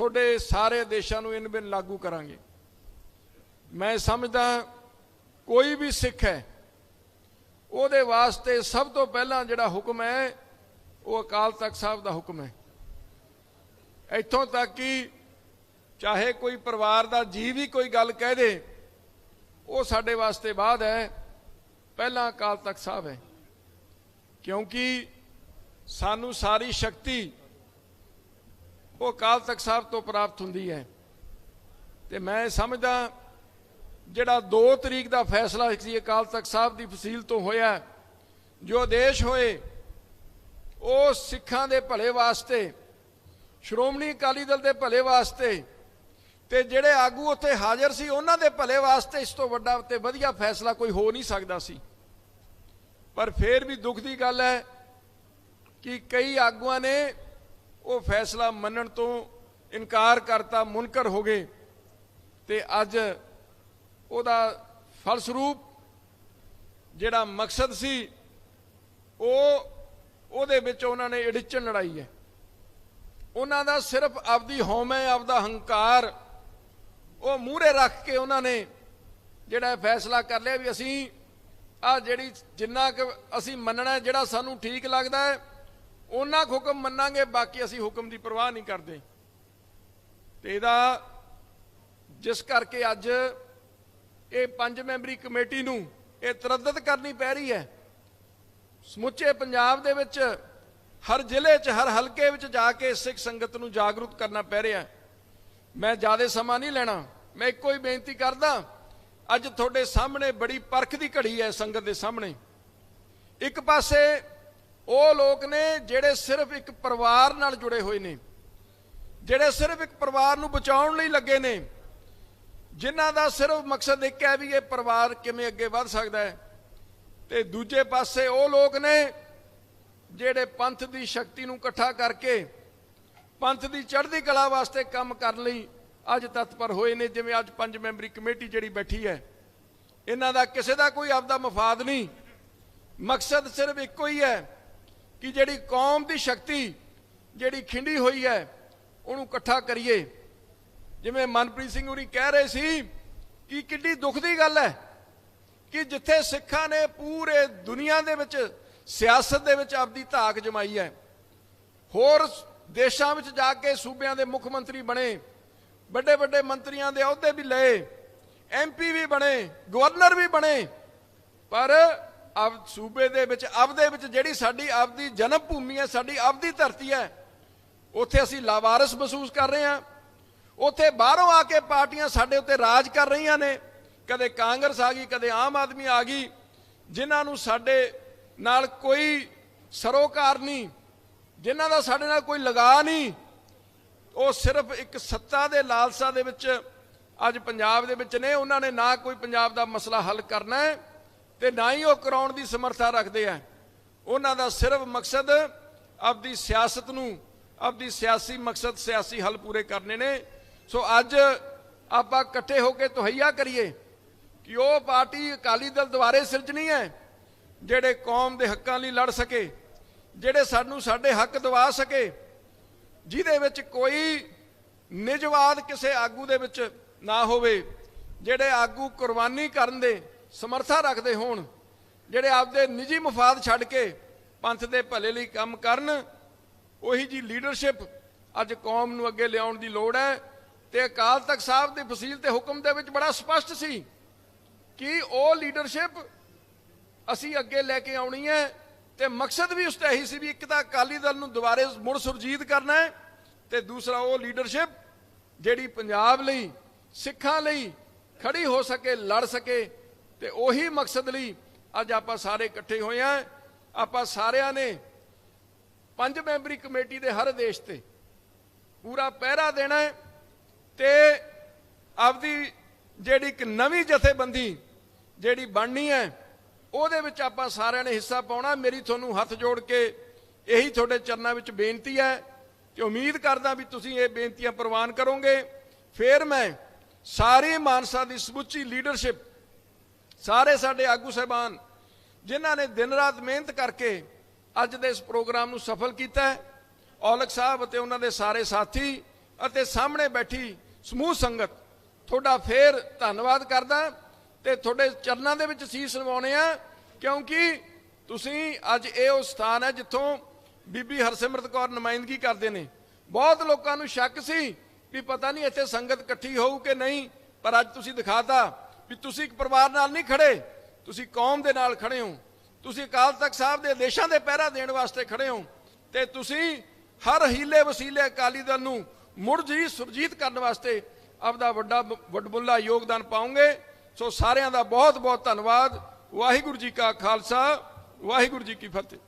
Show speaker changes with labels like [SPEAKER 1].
[SPEAKER 1] ਤੁਹਾਡੇ ਸਾਰੇ ਦੇਸ਼ਾਂ ਨੂੰ ਇਨ ਬਿਨ ਲਾਗੂ ਕਰਾਂਗੇ। ਮੈਂ ਸਮਝਦਾ ਕੋਈ ਵੀ ਸਿੱਖ ਹੈ, ਉਹਦੇ ਵਾਸਤੇ ਸਭ ਤੋਂ ਪਹਿਲਾਂ ਜਿਹੜਾ ਹੁਕਮ ਹੈ, ਉਹ ਅਕਾਲ ਤਖਤ ਸਾਹਿਬ ਦਾ ਹੁਕਮ ਹੈ। ਇੱਥੋਂ ਤੱਕ ਕਿ ਚਾਹੇ ਕੋਈ ਪਰਿਵਾਰ ਦਾ ਜੀ ਵੀ ਕੋਈ ਗੱਲ ਕਹਿ ਦੇ, ਉਹ ਸਾਡੇ ਵਾਸਤੇ ਬਾਅਦ ਹੈ, ਪਹਿਲਾਂ ਅਕਾਲ ਤਖਤ ਸਾਹਿਬ ਹੈ। ਕਿਉਂਕਿ ਸਾਨੂੰ ਸਾਰੀ ਸ਼ਕਤੀ ਉਹ ਅਕਾਲ ਤਖਤ ਸਾਹਿਬ ਤੋਂ ਪ੍ਰਾਪਤ ਹੁੰਦੀ ਹੈ। ਤੇ ਮੈਂ ਸਮਝਦਾ, ਜਿਹੜਾ 2 ਤਰੀਕ ਦਾ ਫੈਸਲਾ ਸੀ ਅਕਾਲ ਤਖਤ ਸਾਹਿਬ ਦੀ ਫਸੀਲ ਤੋਂ ਹੋਇਆ। ਜੋ ਆਦੇਸ਼ ਹੋਏ, ਉਹ ਸਿੱਖਾਂ ਦੇ ਭਲੇ ਵਾਸਤੇ, ਸ਼੍ਰੋਮਣੀ ਅਕਾਲੀ ਦਲ ਦੇ ਭਲੇ ਵਾਸਤੇ, ਤੇ ਜਿਹੜੇ ਆਗੂ ਉੱਥੇ ਹਾਜ਼ਰ ਸੀ, ਉਹਨਾਂ ਦੇ ਭਲੇ ਵਾਸਤੇ ਇਸ ਤੋਂ ਵੱਡਾ ਤੇ ਵਧੀਆ ਫੈਸਲਾ ਕੋਈ ਹੋ ਨਹੀਂ ਸਕਦਾ ਸੀ। ਪਰ ਫੇਰ ਵੀ ਦੁੱਖ ਦੀ ਗੱਲ ਹੈ ਕਿ ਕਈ ਆਗੂਆਂ ਨੇ ਉਹ ਫੈਸਲਾ ਮੰਨਣ ਤੋਂ ਇਨਕਾਰ ਕਰਤਾ, ਮੁਨਕਰ ਹੋ ਗਏ ਤੇ ਅੱਜ ਉਹਦਾ ਫਲਸਰੂਪ ਜਿਹੜਾ ਮਕਸਦ ਸੀ, ਉਹ ਉਹਦੇ ਵਿੱਚ ਉਹਨਾਂ ਨੇ ਅੜਿੱਚਣ ਲੜਾਈ ਹੈ। ਉਹਨਾਂ ਦਾ ਸਿਰਫ ਆਪਦੀ ਹਉਮੈ, ਆਪਦਾ ਹੰਕਾਰ, ਉਹ ਮੂਹਰੇ ਰੱਖ ਕੇ ਉਹਨਾਂ ਨੇ ਜਿਹੜਾ ਫੈਸਲਾ ਕਰ ਲਿਆ ਵੀ ਅਸੀਂ ਆ ਜਿਹੜੀ ਜਿੰਨਾ ਕੁ ਅਸੀਂ ਮੰਨਣਾ ਜਿਹੜਾ ਸਾਨੂੰ ਠੀਕ ਲੱਗਦਾ ਹੈ ਉਹਨਾਂ ਕੁ ਹੁਕਮ ਮੰਨਾਂਗੇ, ਬਾਕੀ ਅਸੀਂ ਹੁਕਮ ਦੀ ਪਰਵਾਹ ਨਹੀਂ ਕਰਦੇ। ਤੇ ਇਹਦਾ ਜਿਸ ਕਰਕੇ ਅੱਜ ਇਹ ਪੰਜ ਮੈਂਬਰੀ ਕਮੇਟੀ ਨੂੰ ਇਹ ਤਰੱਦਦ ਕਰਨੀ ਪੈ ਰਹੀ ਹੈ। ਸਮੁੱਚੇ ਪੰਜਾਬ ਦੇ ਵਿੱਚ ਹਰ ਜ਼ਿਲ੍ਹੇ 'ਚ, ਹਰ ਹਲਕੇ ਵਿੱਚ ਜਾ ਕੇ ਸਿੱਖ ਸੰਗਤ ਨੂੰ ਜਾਗਰੂਕ ਕਰਨਾ ਪੈ ਰਿਹਾ। ਮੈਂ ਜ਼ਿਆਦਾ ਸਮਾਂ ਨਹੀਂ ਲੈਣਾ। ਮੈਂ ਇੱਕੋ ਹੀ ਬੇਨਤੀ ਕਰਦਾ, ਅੱਜ ਤੁਹਾਡੇ ਸਾਹਮਣੇ ਬੜੀ ਪਰਖ ਦੀ ਘੜੀ ਹੈ ਸੰਗਤ ਦੇ ਸਾਹਮਣੇ। ਇੱਕ ਪਾਸੇ ਉਹ ਲੋਕ ਨੇ ਜਿਹੜੇ ਸਿਰਫ ਇੱਕ ਪਰਿਵਾਰ ਨਾਲ ਜੁੜੇ ਹੋਏ ਨੇ, ਜਿਹੜੇ ਸਿਰਫ ਇੱਕ ਪਰਿਵਾਰ ਨੂੰ ਬਚਾਉਣ ਲਈ ਲੱਗੇ ਨੇ, ਜਿਨ੍ਹਾਂ ਦਾ ਸਿਰਫ ਮਕਸਦ ਇੱਕ ਹੈ ਵੀ ਇਹ ਪਰਿਵਾਰ ਕਿਵੇਂ ਅੱਗੇ ਵੱਧ ਸਕਦਾ ਹੈ। ਤੇ ਦੂਜੇ ਪਾਸੇ ਉਹ ਲੋਕ ਨੇ ਜਿਹੜੇ ਪੰਥ ਦੀ ਸ਼ਕਤੀ ਨੂੰ ਇਕੱਠਾ ਕਰਕੇ ਪੰਥ ਦੀ ਚੜ੍ਹਦੀ ਕਲਾ ਵਾਸਤੇ ਕੰਮ ਕਰਨ ਲਈ ਅੱਜ ਤਤਪਰ ਹੋਏ ਨੇ, ਜਿਵੇਂ ਅੱਜ ਪੰਜ ਮੈਂਬਰੀ ਕਮੇਟੀ ਜਿਹੜੀ ਬੈਠੀ ਹੈ। ਇਹਨਾਂ ਦਾ ਕਿਸੇ ਦਾ ਕੋਈ ਆਪਦਾ ਮਫਾਦ ਨਹੀਂ। ਮਕਸਦ ਸਿਰਫ ਇੱਕੋ ਹੀ ਹੈ ਕਿ ਜਿਹੜੀ ਕੌਮ ਦੀ ਸ਼ਕਤੀ ਜਿਹੜੀ ਖਿੰਡੀ ਹੋਈ ਹੈ, ਉਹਨੂੰ ਇਕੱਠਾ ਕਰੀਏ। ਜਿਵੇਂ ਮਨਪ੍ਰੀਤ ਸਿੰਘ ਹੋਰੀ ਕਹਿ ਰਹੇ ਸੀ ਕਿ ਕਿੰਨੀ ਦੁੱਖ ਦੀ ਗੱਲ ਹੈ ਕਿ ਜਿੱਥੇ ਸਿੱਖਾਂ ਨੇ ਪੂਰੇ ਦੁਨੀਆ ਦੇ ਵਿੱਚ, ਸਿਆਸਤ ਦੇ ਵਿੱਚ ਆਪਦੀ ਧਾਕ ਜਮਾਈ ਹੈ, ਹੋਰ ਦੇਸ਼ਾਂ ਵਿੱਚ ਜਾ ਕੇ ਸੂਬਿਆਂ ਦੇ ਮੁੱਖ ਮੰਤਰੀ ਬਣੇ ਵੱਡੇ ਵੱਡੇ ਮੰਤਰੀਆਂ ਦੇ ਅਹੁਦੇ ਵੀ ਲਏ ਐਮਪੀ ਵੀ ਬਣੇ, ਗਵਰਨਰ ਵੀ ਬਣੇ, ਪਰ ਅਬ ਸੂਬੇ ਦੇ ਵਿੱਚ ਆਪਦੇ ਵਿੱਚ ਜਿਹੜੀ ਸਾਡੀ ਆਪਦੀ ਜਨਮ ਭੂਮੀ ਹੈ, ਸਾਡੀ ਆਪਦੀ ਧਰਤੀ ਹੈ, ਉੱਥੇ ਅਸੀਂ ਲਾਵਾਰਸ ਮਹਿਸੂਸ ਕਰ ਰਹੇ ਹਾਂ। ਉੱਥੇ ਬਾਹਰੋਂ ਆ ਕੇ ਪਾਰਟੀਆਂ ਸਾਡੇ ਉੱਤੇ ਰਾਜ ਕਰ ਰਹੀਆਂ ਨੇ। ਕਦੇ ਕਾਂਗਰਸ ਆ ਗਈ, ਕਦੇ ਆਮ ਆਦਮੀ ਆ ਗਈ, ਜਿਨ੍ਹਾਂ ਨੂੰ ਸਾਡੇ ਨਾਲ ਕੋਈ ਸਰੋਕਾਰ ਨਹੀਂ, ਜਿਨ੍ਹਾਂ ਦਾ ਸਾਡੇ ਨਾਲ ਕੋਈ ਲਗਾ ਨਹੀਂ, ਉਹ ਸਿਰਫ ਇੱਕ ਸੱਤਾ ਦੇ ਲਾਲਸਾ ਦੇ ਵਿੱਚ ਅੱਜ ਪੰਜਾਬ ਦੇ ਵਿੱਚ ਨੇ। ਉਹਨਾਂ ਨੇ ਨਾ ਕੋਈ ਪੰਜਾਬ ਦਾ ਮਸਲਾ ਹੱਲ ਕਰਨਾ ਹੈ। ਤੇ ਨਾ ਹੀ ਉਹ ਕਰਾਉਣ ਦੀ ਸਮਰੱਥਾ ਰੱਖਦੇ ਆ। ਉਹਨਾਂ ਦਾ ਸਿਰਫ ਮਕਸਦ ਆਪਦੀ ਸਿਆਸਤ ਨੂੰ, ਆਪਦੀ ਸਿਆਸੀ ਮਕਸਦ, ਸਿਆਸੀ ਹੱਲ ਪੂਰੇ ਕਰਨੇ ਨੇ। ਸੋ ਅੱਜ ਆਪਾਂ ਇਕੱਠੇ ਹੋ ਕੇ ਤਹਈਆ ਕਰੀਏ ਕਿ ਉਹ ਪਾਰਟੀ ਅਕਾਲੀ ਦਲ ਦੁਆਰੇ ਸਿਰਜਣੀ ਹੈ, ਜਿਹੜੇ ਕੌਮ ਦੇ ਹੱਕਾਂ ਲਈ ਲੜ ਸਕੇ, ਜਿਹੜੇ ਸਾਨੂੰ ਸਾਡੇ ਹੱਕ ਦਿਵਾ ਸਕੇ, ਜਿਹਦੇ ਵਿੱਚ ਕੋਈ ਨਿਜਵਾਦ ਕਿਸੇ ਆਗੂ ਦੇ ਵਿੱਚ ਨਾ ਹੋਵੇ, ਜਿਹੜੇ ਆਗੂ ਕੁਰਬਾਨੀ ਕਰਨ ਦੇ ਸਮਰੱਥਾ ਰੱਖਦੇ ਹੋਣ, ਜਿਹੜੇ ਆਪਦੇ ਨਿੱਜੀ ਮਫਾਦ ਛੱਡ ਕੇ ਪੰਥ ਦੇ ਭਲੇ ਲਈ ਕੰਮ ਕਰਨ, ਉਹੀ ਜੀ ਲੀਡਰਸ਼ਿਪ ਅੱਜ ਕੌਮ ਨੂੰ ਅੱਗੇ ਲਿਆਉਣ ਦੀ ਲੋੜ ਹੈ। ਤੇ ਅਕਾਲ ਤਖਤ ਸਾਹਿਬ ਦੀ ਫਸੀਲ ਤੇ ਹੁਕਮ ਦੇ ਵਿੱਚ ਬੜਾ ਸਪਸ਼ਟ ਸੀ ਕਿ ਉਹ ਲੀਡਰਸ਼ਿਪ ਅਸੀਂ ਅੱਗੇ ਲੈ ਕੇ ਆਉਣੀ ਹੈ ਤੇ ਮਕਸਦ ਵੀ ਉਸ ਦਾ ਇਹੀ ਸੀ ਵੀ ਇੱਕ ਤਾਂ ਅਕਾਲੀ ਦਲ ਨੂੰ ਦੁਬਾਰੇ ਮੁੜ ਸੁਰਜੀਤ ਕਰਨਾ ਹੈ ਤੇ ਦੂਸਰਾ ਉਹ ਲੀਡਰਸ਼ਿਪ ਜਿਹੜੀ ਪੰਜਾਬ ਲਈ, ਸਿੱਖਾਂ ਲਈ ਖੜੀ ਹੋ ਸਕੇ, ਲੜ ਸਕੇ ਤੇ ਉਹੀ ਮਕਸਦ ਲਈ ਅੱਜ ਆਪਾਂ ਸਾਰੇ ਇਕੱਠੇ ਹੋਏ ਆ ਆਪਾਂ ਸਾਰਿਆਂ ਨੇ ਪੰਜ ਮੈਂਬਰੀ ਕਮੇਟੀ ਦੇ ਹਰ ਦੇਸ਼ ਤੇ ਪੂਰਾ ਪਹਿਰਾ ਦੇਣਾ ਹੈ ਤੇ ਆਪਦੀ ਜਿਹੜੀ ਇੱਕ ਨਵੀਂ ਜਥੇਬੰਦੀ ਜਿਹੜੀ ਬਣਨੀ ਹੈ, ਉਹਦੇ ਵਿੱਚ ਆਪਾਂ ਸਾਰਿਆਂ ਨੇ ਹਿੱਸਾ ਪਾਉਣਾ। ਮੇਰੀ ਤੁਹਾਨੂੰ ਹੱਥ ਜੋੜ ਕੇ ਇਹੀ ਤੁਹਾਡੇ ਚਰਨਾਂ ਵਿੱਚ ਬੇਨਤੀ ਹੈ ਕਿ ਉਮੀਦ ਕਰਦਾ ਵੀ ਤੁਸੀਂ ਇਹ ਬੇਨਤੀਆਂ ਪ੍ਰਵਾਨ ਕਰੋਗੇ। ਫਿਰ ਮੈਂ ਸਾਰੀ ਮਾਨਸਾ ਦੀ ਸਮੁੱਚੀ ਲੀਡਰਸ਼ਿਪ ਸਾਰੇ ਸਾਡੇ ਆਗੂ ਸਹਿਬਾਨ, ਜਿਨ੍ਹਾਂ ਨੇ ਦਿਨ ਰਾਤ ਮਿਹਨਤ ਕਰਕੇ ਅੱਜ ਦੇ ਇਸ ਪ੍ਰੋਗਰਾਮ ਨੂੰ ਸਫਲ ਕੀਤਾ ਹੈ, ਔਲਖ ਸਾਹਿਬ ਅਤੇ ਉਹਨਾਂ ਦੇ ਸਾਰੇ ਸਾਥੀ ਅਤੇ ਸਾਹਮਣੇ ਬੈਠੀ ਸਮੂਹ ਸੰਗਤ, ਤੁਹਾਡਾ ਫੇਰ ਧੰਨਵਾਦ ਕਰਦਾ ਤੇ ਤੁਹਾਡੇ ਚਰਨਾਂ ਦੇ ਵਿੱਚ ਸੀਸ ਨਵਾਉਣੇ ਆ, ਕਿਉਂਕਿ ਤੁਸੀਂ ਅੱਜ ਇਹ ਉਹ ਸਥਾਨ ਹੈ ਜਿੱਥੋਂ ਬੀਬੀ ਹਰਸਿਮਰਤ ਕੌਰ ਨੁਮਾਇੰਦਗੀ ਕਰਦੇ ਨੇ। ਬਹੁਤ ਲੋਕਾਂ ਨੂੰ ਸ਼ੱਕ ਸੀ ਵੀ ਪਤਾ ਨਹੀਂ ਇੱਥੇ ਸੰਗਤ ਇਕੱਠੀ ਹੋਊ ਕਿ ਨਹੀਂ, ਪਰ ਅੱਜ ਤੁਸੀਂ ਦਿਖਾਤਾ ਵੀ ਤੁਸੀਂ ਇੱਕ ਪਰਿਵਾਰ ਨਾਲ ਨਹੀਂ ਖੜੇ, ਤੁਸੀਂ ਕੌਮ ਦੇ ਨਾਲ ਖੜੇ ਹੋ, ਤੁਸੀਂ ਅਕਾਲ ਤਖਤ ਸਾਹਿਬ ਦੇ ਦੇਸ਼ਾਂ ਦੇ ਪਹਿਰਾ ਦੇਣ ਵਾਸਤੇ ਖੜੇ ਹੋ, ਤੇ ਤੁਸੀਂ ਹਰ ਹੀਲੇ ਵਸੀਲੇ ਅਕਾਲੀ ਦਲ ਨੂੰ ਮੁੜ ਜੀ ਸੁਰਜੀਤ ਕਰਨ ਵਾਸਤੇ ਆਪਦਾ ਵੱਡਾ ਵੱਡਮੁੱਲਾ ਯੋਗਦਾਨ ਪਾਉਂਗੇ ਸੋ ਸਾਰਿਆਂ ਦਾ ਬਹੁਤ ਬਹੁਤ ਧੰਨਵਾਦ। ਵਾਹਿਗੁਰੂ ਜੀ ਕਾ ਖਾਲਸਾ, ਵਾਹਿਗੁਰੂ ਜੀ ਕੀ ਫਤਿਹ।